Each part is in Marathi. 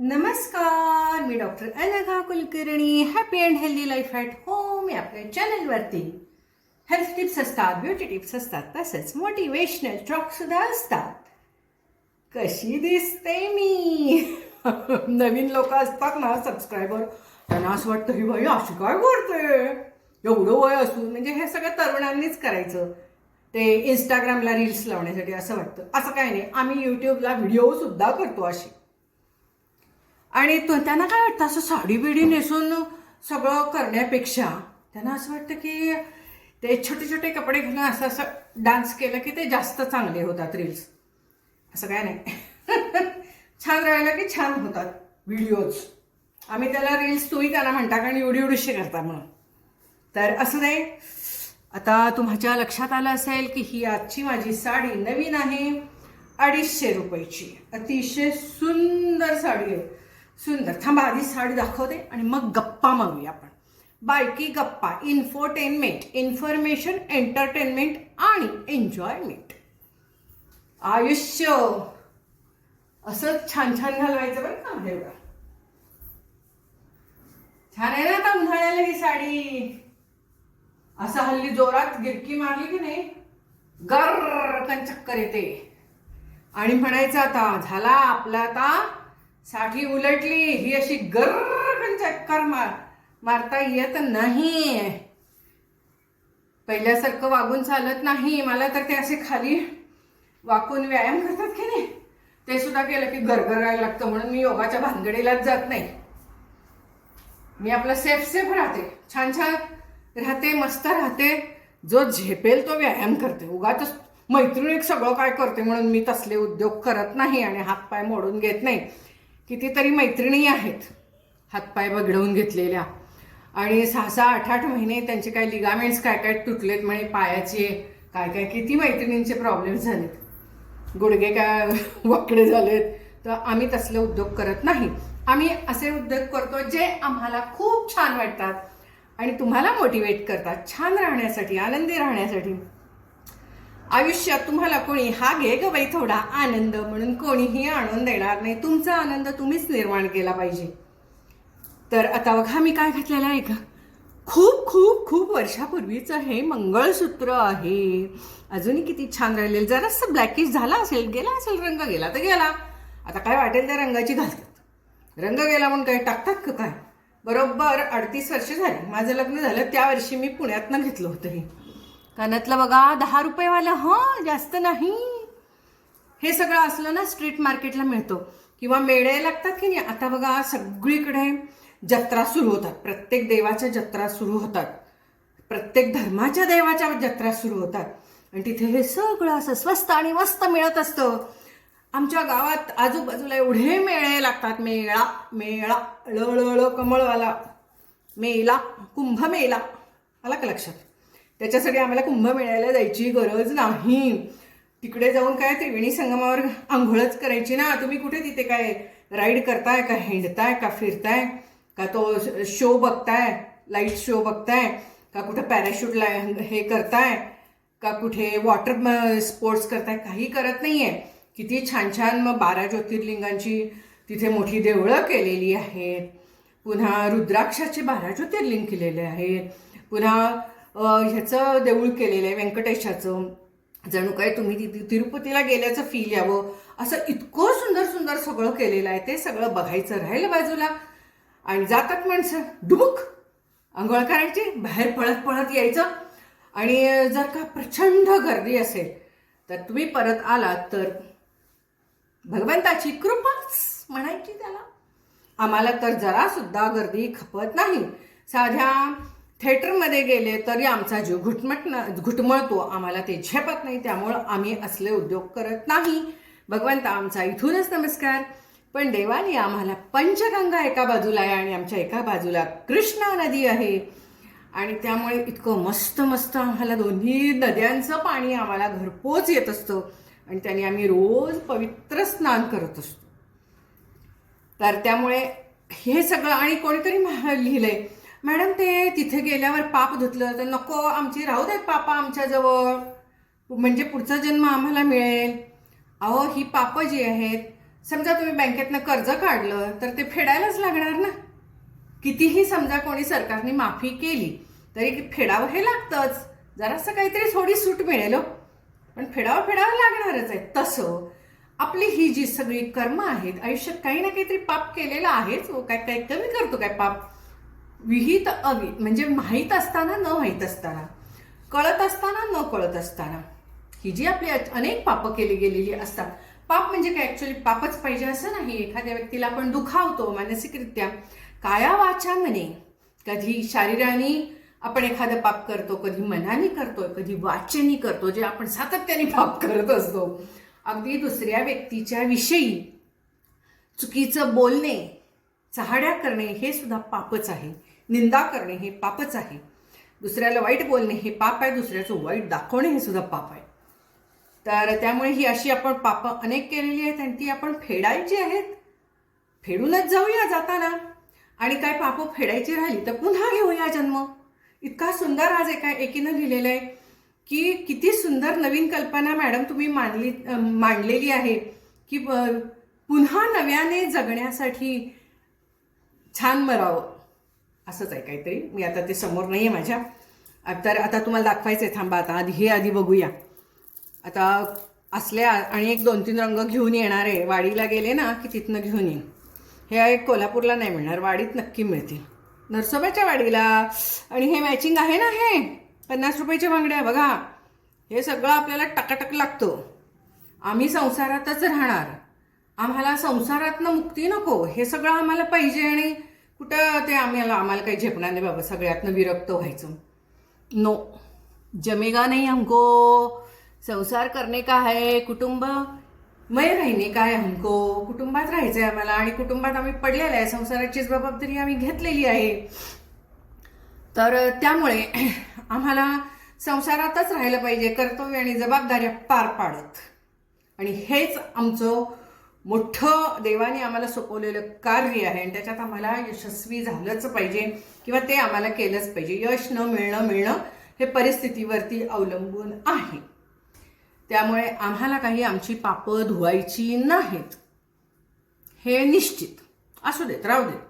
नमस्कार मी doctor Alaga Kulkarni happy and healthy life at home या आपल्या चॅनलवरती हेल्थ टिप्स असतात ब्युटी टिप्स असतात तसेच मोटिवेशनल टॉकसुद्धा असतात. कशी दिसते मी? नवीन लोक असतात ना सबस्क्रायबर त्यांना असं वाटतं ही बाई अशी काय करते एवढं वय असून म्हणजे हे सगळं तरुणांनीच करायचं. ते इंस्टाग्रामला रील्स लावण्यासाठी असं वाटतं. असं काय नाही आम्ही यूट्यूबला व्हिडिओ सुद्धा करतो अशी. आणि तो त्यांना काय वाटतं असं साडी बिडी नेसून सगळं करण्यापेक्षा त्यांना असं वाटतं की ते छोटे छोटे कपडे घालून असं असं डान्स केलं की ते जास्त चांगले होतात रील्स असं काय नाही. छान राहिलं की छान होतात व्हिडिओज आम्ही त्याला रील्स तुम्ही त्यांना म्हणता कारण एवढी एवढीशी करता म्हणून. तर असं नाही आता तुमच्या लक्षात आलं असेल की ही आजची माझी साडी नवीन आहे. अडीचशे रुपयाची. अतिशय सुंदर साडी आहे. सुंदर. थांबा आधी साडी दाखवते आणि मग गप्पा मारूया आपण. बायकी गप्पा. इन्फोटेनमेंट इन्फॉर्मेशन एंटरटेनमेंट आणि एन्जॉयमेंट आयुष्य. असंच छान छान घालवायचं बरं का एवढं. छान आहे ना आता उन्हाळ्याला ही साडी. असं हल्ली जोरात गिरकी मारली की नाही गर्रकन चक्कर येते. आणि म्हणायचं आता झाला आपला आता साठी उलटली ही अशी गर्रकन चक्कर मार मारता येत नाही. पहिल्यासारखं वागून चालत नाही. मला तर ते असे खाली वाकून व्यायाम करतात की नाही? ते सुद्धा केलं की गरगरायला लागतं म्हणून मी योगाच्या भानगडीलाच जात नाही. मी आपलं सेफ सेफ राहते. छान छान राहते मस्त राहते. जो झेपेल तो व्यायाम करते. उगाच मैत्रिणी सगळं काय करते म्हणून मी तसले उद्योग करत नाही आणि हातपाय मोडून घेत नाही. कितीतरी मैत्रिणी आहेत हातपाय बगडवून घेतलेल्या. आणि सहा सहा आठ आठ महिने त्यांचे काय लिगामेंट्स काय काय तुटलेत म्हणे पायाचे काय काय किती मैत्रिणींचे प्रॉब्लेम झालेत. गुडघे काय वाकडे झालेत. तर आम्ही तसले उद्योग करत नाही. आम्ही असे उद्योग करतो जे आम्हाला खूप छान वाटतात आणि तुम्हाला मोटिवेट करतात. छान राहण्यासाठी आनंदी राहण्यासाठी. आयुष्यात तुम्हाला कोणी हा घे ग बाई थोडा आनंद म्हणून कोणीही आणून देणार नाही. तुमचा आनंद तुम्हीच निर्माण केला पाहिजे. तर आता बघा मी काय घातलेलं आहे का खूप खूप खूप वर्षापूर्वीचं हे मंगळसूत्र आहे. अजूनही किती छान राहिलेलं. जरासं ब्लॅकिश झाला असेल गेला असेल रंग गेला तर गेला. आता काय वाटेल त्या रंगाची घालतात. रंग गेला म्हणून काय टाकतात का काय? बरोबर अडतीस वर्ष झाली. माझं लग्न झालं त्या वर्षी मी पुण्यातनं घेतलं होतं हे. कानातलं बघा दहा रुपयेवालं हां जास्त नाही. हे सगळं असलं ना स्ट्रीट मार्केटला मिळतो. किंवा मेळे लागतात की नाही आता बघा सगळीकडे जत्रा सुरू होतात. प्रत्येक देवाच्या जत्रा सुरू होतात. प्रत्येक धर्माच्या देवाच्या जत्रा सुरू होतात. आणि तिथे हे सगळं असं स्वस्त आणि मस्त मिळत असतं. आमच्या गावात आजूबाजूला एवढे मेळे लागतात. मेळा मेळा ळ कमळवाला मेला कुंभमेला. आला का लक्षात? त्याच्यासाठी आम्हाला कुंभमेळ्याला जायची गरज नाही. तिकडे जाऊन काय त्रिवेणी संगमावर आंघोळच करायची ना? तुम्ही कुठे तिथे काय राईड करताय का? हिंडताय का? फिरताय? का तो शो बघताय? लाइट शो बघताय? का कुठं पॅराशूटला हे करताय? का कुठे वॉटर स्पोर्ट्स करताय? काही करत नाही आहे किती छान छान मग बारा ज्योतिर्लिंगांची तिथे मोठी देवळं केलेली आहेत. पुन्हा रुद्राक्षाचे बारा ज्योतिर्लिंग केलेले आहेत. पुन्हा ह्याचं देऊळ केलेलं आहे व्यंकटेशाचं. जणू काय तुम्ही तिथे तिरुपतीला गेल्याचं फील यावं. असं इतकं सुंदर सुंदर सगळं केलेलं आहे ते सगळं बघायचं राहिलं बाजूला. आणि जातात माणसं डुबुक. आंघोळ करायची बाहेर पळत पळत यायचं. आणि जर का प्रचंड गर्दी असेल तर तुम्ही परत आलात तर भगवंताची कृपाच म्हणायची त्याला. आम्हाला तर जरासुद्धा गर्दी खपत नाही. साध्या थिएटरमध्ये गेले तरी आमचा जीव घुटमट घुटमळतो. आम्हाला ते झेपत नाही त्यामुळं आम्ही असले उद्योग करत नाही. भगवंत आमचा इथूनच नमस्कार. पण देवाने आम्हाला पंचगंगा एका बाजूला आहे आणि आमच्या एका बाजूला कृष्णा नदी आहे. आणि त्यामुळे इतकं मस्त मस्त आम्हाला दोन्ही नद्यांचं पाणी आम्हाला घरपोच येत असतं. आणि त्याने आम्ही रोज पवित्र स्नान करत असतो. तर त्यामुळे हे सगळं आणि कोणीतरी लिहिलंय मॅडम ते तिथे गेल्यावर पाप धुतलं तर नको आमची राहू देत पापा आमच्याजवळ म्हणजे पुढचा जन्म आम्हाला मिळेल. अहो ही पापं जी आहेत समजा तुम्ही बँकेतनं कर्ज काढलं तर ते फेडायलाच लागणार ना? कितीही समजा कोणी सरकारने माफी केली तरी फेडावं हे लागतंच. जरासं काहीतरी थोडी सूट मिळेल हो. पण फेडावं फेडावं लागणारच आहे. तसं आपली ही जी सगळी कर्म आहेत आयुष्यात काही ना काहीतरी पाप केलेलं आहेच. हो. काय काय कमी करतो काय पाप? विहित अविहित म्हणजे माहीत असताना न माहीत असताना कळत असताना न कळत असताना ही जी आपली अनेक पापं केली गेलेली असतात पाप म्हणजे काय? ऍक्च्युली पापच पाहिजे असं नाही. एखाद्या व्यक्तीला आपण दुखावतो मानसिकरित्या काया वाचा मने कधी शारीराने आपण एखादं पाप करतो कधी मनाने करतो कधी वाचनी करतो जे आपण सातत्याने पाप करत असतो. अगदी दुसऱ्या व्यक्तीच्या विषयी चुकीचं बोलणे चहाड्या करणे हे सुद्धा पापच आहे. निंदा करणे हे पापच आहे. दुसऱ्याला वाईट बोलणे हे पाप आहे दुसऱ्याचं वाईट दाखवणे हे सुद्धा पाप आहे. तर त्यामुळे ही अशी आपण पापं अनेक केलेली आहेत आणि ती आपण फेडायची आहेत. फेडूनच जाऊया जाताना. आणि काय पापं फेडायची राहिली तर पुन्हा घेऊया जन्म. इतका सुंदर आज एका एकीनं लिहिलेलं आहे की किती सुंदर नवीन कल्पना मॅडम तुम्ही मांडली मांडलेली आहे की पुन्हा नव्याने जगण्यासाठी छान मरावं. असंच आहे काहीतरी. मी आता ते समोर नाही आहे माझ्या तर आता तुम्हाला दाखवायचं आहे थांबा आता आधी हे आधी बघूया. आता असल्या आणि एक दोन तीन रंग घेऊन येणार आहे. वाडीला गेले ना की तिथनं घेऊन येईन. हे एक कोल्हापूरला नाही मिळणार वाडीत नक्की मिळतील. नरसोबाच्या वाडीला. आणि हे मॅचिंग आहे ना हे? पन्नास रुपयाच्या बांगड्या बघा. हे सगळं आपल्याला टकाटक लागतं. आम्ही संसारातच राहणार. आम्हाला संसारातनं मुक्ती नको. हे सगळं आम्हाला पाहिजे आणि कुठं ते आम्हाला आम्हाला काही झेपणार नाही बाबा सगळ्यातनं विरक्त व्हायचं. नो जमेगा नहीं हमको. संसार करने का है? कुटुंब? मय रहने का है हमको? कुटुंबात राहायचंय आम्हाला आणि कुटुंबात आम्ही पडलेलं आहे. संसाराची जबाबदारी आम्ही घेतलेली आहे. तर त्यामुळे आम्हाला संसारातच राहिलं पाहिजे. कर्तव्य आणि जबाबदाऱ्या पार पाडत. आणि हेच आमचं मोठं देवाने आम्हाला सोपवलेलं कार्य आहे आणि त्याच्यात आम्हाला यशस्वी झालंच पाहिजे किंवा ते आम्हाला केलंच पाहिजे. यश न मिळणं मिळणं हे परिस्थितीवरती अवलंबून आहे. त्यामुळे आम्हाला काही आमची पापं धुवायची नाहीत. हे निश्चित. असू देत राहू देत.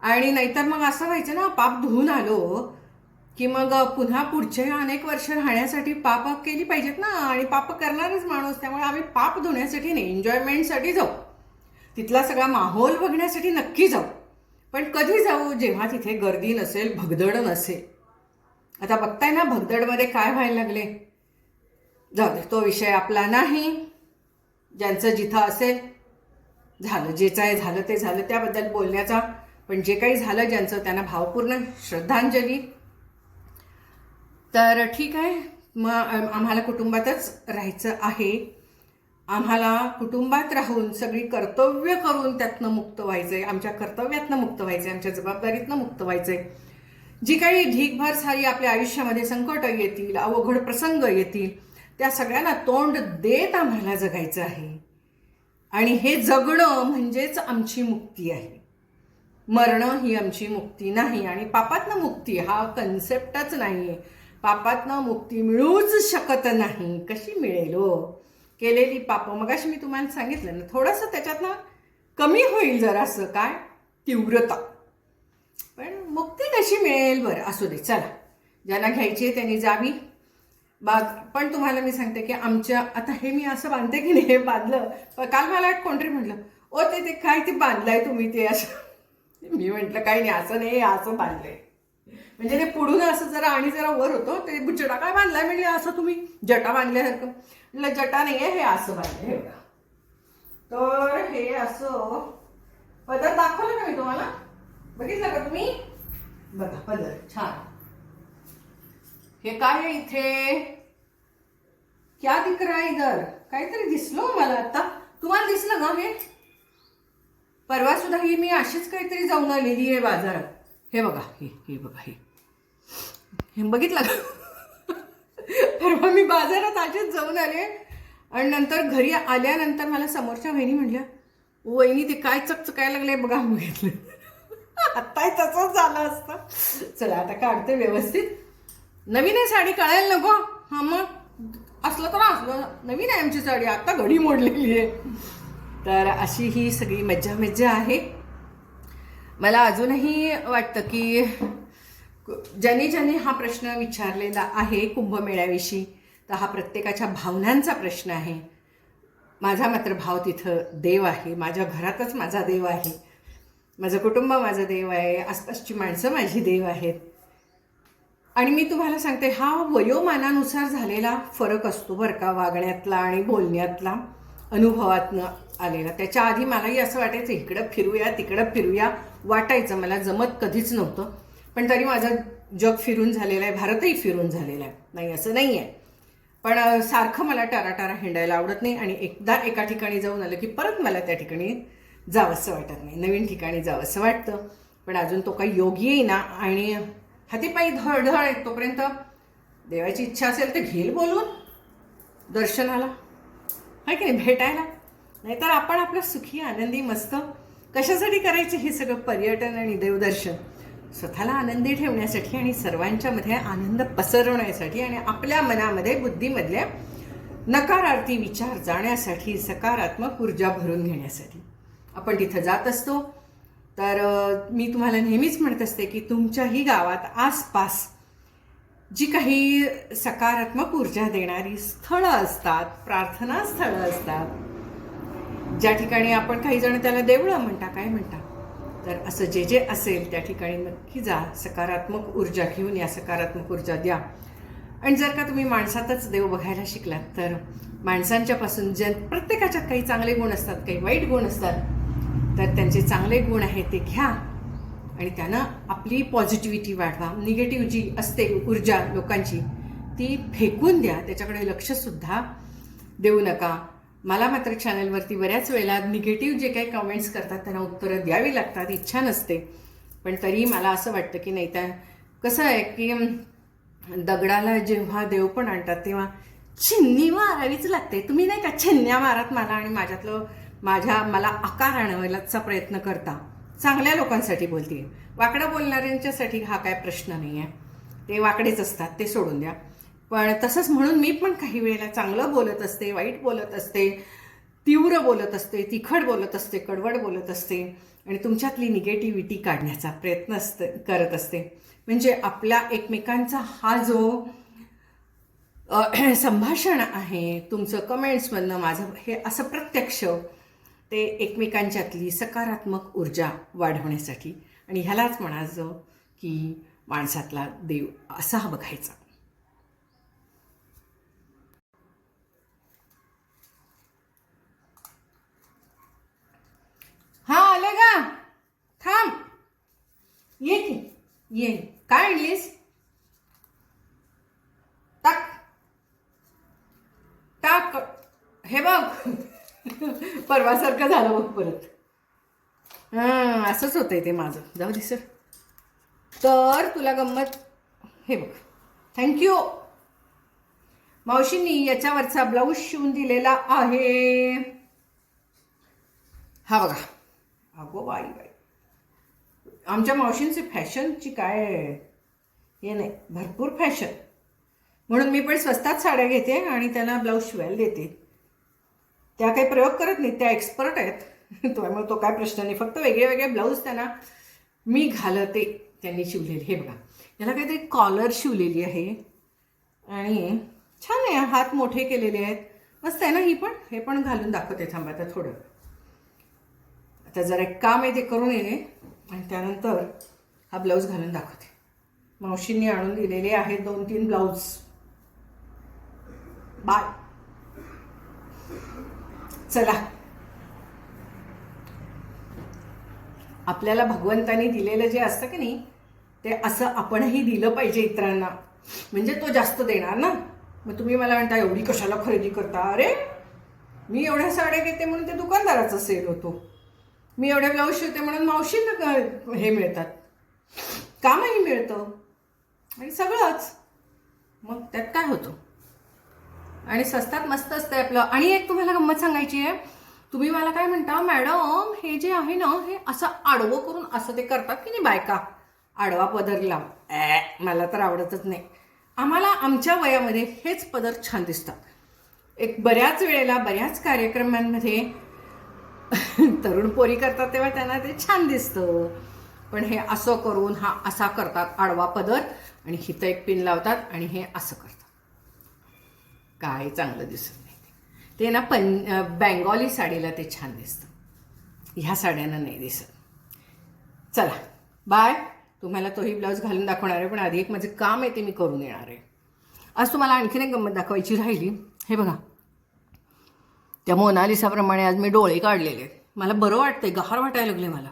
आणि नाहीतर मग असं व्हायचं ना पाप धुवून आलो की मग पुन्हा पुढचे अनेक वर्ष राहण्यासाठी पाप केली पाहिजेत ना. आणि पाप करणारच माणूस त्यामुळे आम्ही पाप धुण्यासाठी नाही एन्जॉयमेंटसाठी जाऊ. तिथला सगळा माहोल बघण्यासाठी नक्की जाऊ. पण कधी जाऊ जेव्हा तिथे गर्दी नसेल भगदड नसेल. आता बघताय ना भगदडमध्ये काय व्हायला लागले? जाऊ दे तो विषय आपला नाही. ज्यांचं जिथं असेल झालं जेचं आहे झालं ते झालं त्याबद्दल बोलण्याचा. पण जे काही झालं ज्यांचं त्यांना भावपूर्ण श्रद्धांजली. तर ठीक आहे. मग आम्हाला कुटुंबातच राहायचं आहे. आम्हाला कुटुंबात राहून सगळी कर्तव्य करून त्यातनं मुक्त व्हायचंय. आमच्या कर्तव्यातनं मुक्त व्हायचंय. आमच्या जबाबदारीतनं मुक्त व्हायचंय. जी काही ढीकभर सारी आपल्या आयुष्यामध्ये संकट येतील अवघड प्रसंग येतील त्या सगळ्यांना तोंड देत आम्हाला जगायचं आहे. आणि हे जगणं म्हणजेच आमची मुक्ती आहे. मरणं ही आमची मुक्ती नाही आणि पापातनं मुक्ती हा कन्सेप्टच नाही आहे पापातनं मुक्ती मिळूच शकत नाही. कशी मिळेल हो? केलेली पापं. मगाशी मी तुम्हाला सांगितलं ना थोडंसं त्याच्यातनं कमी होईल जरासं काय? तीव्रता. पण मुक्ती कशी मिळेल बरं? असू दे चला. ज्यांना घ्यायची आहे त्यांनी जावी बाग पण तुम्हाला मी सांगते की आमच्या आता हे मी असं बांधते की नाही हे बांधलं. पण काल मला एक कोणतरी म्हटलं ओ ते ते काय ते बांधलंय तुम्ही ते असं? मी म्हटलं काही नाही असं नाही असं बांधलंय. म्हणजे ते पुढून असं जरा आणि जरा वर होतो ते जटा काय बांधलाय म्हणजे असं तुम्ही जटा बांधल्यासारखं. म्हटलं जटा नाही आहे हे असं बांधलं हे बघा. तर हे असं पदर दाखवलं का मी तुम्हाला? बघितलं का तुम्ही? बघा पदर छान. हे काय आहे इथे? क्या दिख रहा है इधर. काहीतरी दिसलो हो मला आता. तुम्हाला दिसलं का हे? परवा सुद्धा ही मी अशीच काहीतरी जाऊन आलेली आहे बाजारात. हे बघा हे हे बघा हे. बघितलं का? परवा मी बाजारात अशीच जाऊन आले आणि नंतर घरी आल्यानंतर मला समोरच्या वहिनी म्हणल्या वहिनी ते काय चकचकायला लागले बघा बघितलं आत्ताही तसंच झालं असतं. चला आता काढते व्यवस्थित. नवीन आहे साडी कळायला नको. हां मग असलं तर असलं. नवीन आहे आमची साडी आत्ता घडी मोडलेली आहे. तर अशी ही सगळी मज्जा मज्जा आहे. मला अजूनही वाटतं की ज्याने ज्याने हा प्रश्न विचारलेला आहे कुंभमेळ्याविषयी तर हा प्रत्येकाच्या भावनांचा प्रश्न आहे. माझा मात्र भाव तिथं देव आहे. माझ्या घरातच माझा देव आहे. माझं कुटुंब माझं देव आहे. आसपासची माणसं माझी देव आहेत. आणि मी तुम्हाला सांगते हा वयोमानानुसार झालेला फरक असतो बरं का वागण्यातला आणि बोलण्यातला अनुभवातनं आलेला. त्याच्या आधी मलाही असं वाटायचं इकडं फिरूया तिकडं फिरूया वाटायचं. मला जमत कधीच नव्हतं. पण तरी माझं जग फिरून झालेलं आहे भारतही फिरून झालेला आहे. नाही असं नाही आहे पण सारखं मला टाराटारा हिंडायला आवडत नाही आणि एकदा एका ठिकाणी जाऊन आलं की परत मला त्या ठिकाणी जावंसं वाटत नाही. नवीन ठिकाणी जावंसं वाटतं. पण अजून तो काही योग येईना आणि हातीपायी धडधड आहे तोपर्यंत देवाची इच्छा असेल तर घेईल बोलून दर्शनाला. आहे की नाही? भेटायला. नाहीतर आपण आपलं सुखी आनंदी मस्त कशासाठी करायचं हे सगळं पर्यटन आणि देवदर्शन? स्वतःला आनंदी ठेवण्यासाठी आणि सर्वांच्यामध्ये आनंद पसरवण्यासाठी आणि आपल्या मनामध्ये बुद्धीमधल्या नकारार्थी विचार जाण्यासाठी सकारात्मक ऊर्जा भरून घेण्यासाठी. आपण तिथं जात असतो. तर मी तुम्हाला नेहमीच म्हणत असते की तुमच्याही गावात आसपास जी काही सकारात्मक ऊर्जा देणारी स्थळं असतात प्रार्थना स्थळं असतात ज्या ठिकाणी आपण काही जण त्याला देवळं म्हणता काय म्हणता? तर असं जे जे असेल त्या ठिकाणी नक्की जा. सकारात्मक ऊर्जा घेऊन या सकारात्मक ऊर्जा द्या. आणि जर का तुम्ही माणसातच देव बघायला शिकलात तर माणसांच्यापासून जन प्रत्येकाच्यात काही चांगले गुण असतात काही वाईट गुण असतात तर त्यांचे चांगले गुण आहेत ते घ्या. आणि त्यानं आपली पॉझिटिव्हिटी वाढवा. निगेटिव्ह जी असते ऊर्जा लोकांची ती फेकून द्या. त्याच्याकडे लक्षसुद्धा देऊ नका. मला मात्र चॅनलवरती बऱ्याच वेळेला निगेटिव्ह जे काही कमेंट्स करतात त्यांना उत्तरं द्यावी लागतात इच्छा नसते. पण तरी मला असं वाटतं की नाही त्या कसं आहे की दगडाला जेव्हा देव पण आणतात तेव्हा छिन्नी मारावीच लागते. तुम्ही नाही का छिन्न्या मारत मला आणि माझ्यातलं माझ्या मला आकार आणवायलाचा प्रयत्न करता? चांगल्या लोकांसाठी बोलते वाकडं बोलणाऱ्यांच्यासाठी हा काय प्रश्न नाही आहे ते वाकडेच असतात ते सोडून द्या. पण तसंच म्हणून मी पण काही वेळेला चांगलं बोलत असते वाईट बोलत असते तीव्र बोलत असते तिखट बोलत असते कडवड बोलत असते. आणि तुमच्यातली निगेटिव्हिटी काढण्याचा प्रयत्न असत करत असते. म्हणजे आपला एकमेकांचा हा जो संभाषण आहे तुमचं कमेंट्समधनं माझं हे असं प्रत्यक्ष ते एकमेकांच्यातली सकारात्मक ऊर्जा वाढवण्यासाठी. आणि ह्यालाच म्हणायचं की माणसातला देव असा हा बघायचा हा आले का थांब ये की ये काय आणलीस टाक. टाक. हे बघ. परवासारखं झालं बघ परत. हां असंच होतंय ते माझं. जाऊ दे सर. तर तुला गंमत. हे बघ. थँक्यू मावशींनी याच्यावरचा ब्लाऊज शिवून दिलेला आहे. हा बघा. अगो बाई बाई. आमच्या मावशींची फॅशनची काय हे नाही भरपूर फॅशन. म्हणून मी पण स्वस्तात साड्या घेते आणि त्यांना ब्लाऊज शिवायला देते. त्या काही प्रयोग करत नाहीत त्या एक्सपर्ट आहेत. त्यामुळे तो काय प्रश्न नाही. फक्त वेगळे वेगळे ब्लाऊज त्यांना मी घालते त्यांनी शिवलेले. हे बघा याला काहीतरी कॉलर शिवलेली आहे. आणि छान आहे हात मोठे केलेले आहेत. मस्त आहे ना ही पण? हे पण घालून दाखवते थांबा आता थोडं. आता जरा एक काम आहे ते करून येणे. आणि त्यानंतर हा ब्लाऊज घालून दाखवते. मावशींनी आणून दिलेले आहेत दोन तीन ब्लाऊज बाय चला. आपल्याला भगवंतानी दिलेलं जे असतं की नाही ते असं आपणही दिलं पाहिजे इतरांना. म्हणजे तो जास्त देणार ना? मग तुम्ही मला म्हणता एवढी कशाला खरेदी करता? अरे मी एवढ्या साड्या घेते म्हणून ते दुकानदाराचा सेल होतो. मी एवढे ब्लाऊज शिवते म्हणून मावशींना हे मिळतात. कामही मिळतं. आणि सगळंच. मग त्यात काय होतं? आणि स्वस्तात मस्त असतंय आपलं. आणि एक तुम्हाला गंमत सांगायची आहे. तुम्ही मला काय म्हणता मॅडम हे जे आहे ना हे असं आडवं करून असं ते करतात की नाही बायका? आडवा पदर लाव ॲ, मला तर आवडतच नाही. आम्हाला आमच्या वयामध्ये हेच पदर छान दिसतात. एक बऱ्याच वेळेला बऱ्याच कार्यक्रमांमध्ये तरुण पोरी करतात तेव्हा त्यांना ते छान दिसतं. पण हे असं करून हा असा करतात आडवा पदर आणि हिथं एक पिन लावतात आणि हे असं करतात. काय चांगलं दिसत नाही ते. ना पं बेंगॉली साडीला ते छान दिसतं. ह्या साड्यांना नाही दिसत. चला बाय. तुम्हाला तोही ब्लाऊज घालून दाखवणार आहे पण आधी एक माझं काम आहे ते मी करून येणार आहे. आज तुम्हाला आणखीन एक गंमत दाखवायची राहिली. हे बघा. त्या मोनालिसाप्रमाणे आज मी डोळे काढलेले. आहेत मला बरं वाटतंय गहार वाटायला लागले मला.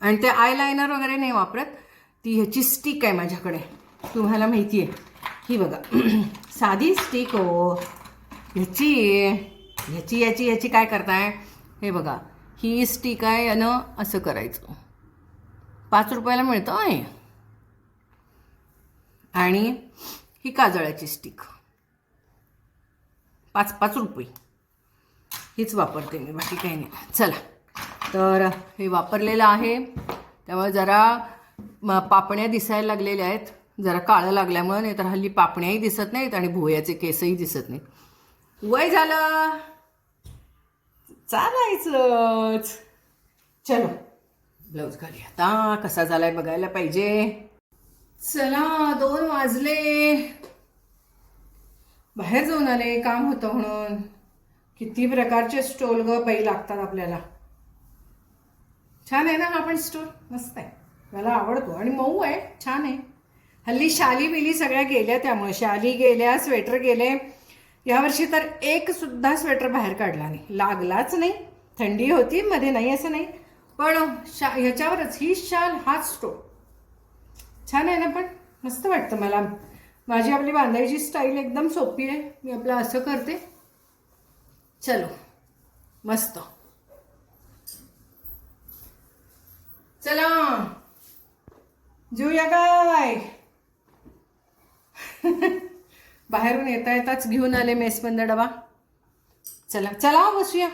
आणि ते आय लायनर वगैरे नाही वापरत ती ह्याची स्टिक आहे माझ्याकडे. तुम्हाला माहिती आहे ही बघा. साधी स्टिक हो ह्याची ह्याची याची ह्याची काय करताय? हे बघा. ही स्टिक आहे यानं असं करायचं. पाच रुपयाला मिळतं आहे आणि ही काजळाची स्टिक पाच पाच रुपये. हीच वापरते मी बाकी काही नाही. चला. तर हे वापरलेलं आहे. त्यामुळे जरा पापण्या दिसायला लागलेल्या आहेत. जरा काळं लागल्यामुळे नाही तर हल्ली पापण्याही दिसत नाहीत आणि भुवयाचे केसही दिसत नाहीत. वय झालं. चालायचंच. चलो. ब्लाऊज घाली आता कसा झालाय बघायला पाहिजे. चला दोन वाजले. बाहेर जाऊन आले काम होतं म्हणून. किती प्रकारचे स्टोल ग बाई लागतात आपल्याला. छान आहे ना हा पण स्टोल मस्त आहे. मला आवडतो. आणि मऊ आहे. छान आहे. हल्ली शाली बिली सगळ्या गेल्या त्यामुळे. शाली गेल्या स्वेटर गेले. यावर्षी तर एक सुद्धा स्वेटर बाहेर काढला नाही. लागलाच नाही. थंडी होती मध्ये नाही असं नाही. पण शा ह्याच्यावरच ही शाल हाच स्टोल छान आहे ना पण? मस्त वाटतं मला. माझी आपली बांधायची स्टाईल एकदम सोपी आहे. मी आपलं असं करते. चलो. मस्त. चला. जेऊया काय? बाहेरून येता येताच घेऊन आले मेसबंद डबा. चला. चला बसूया.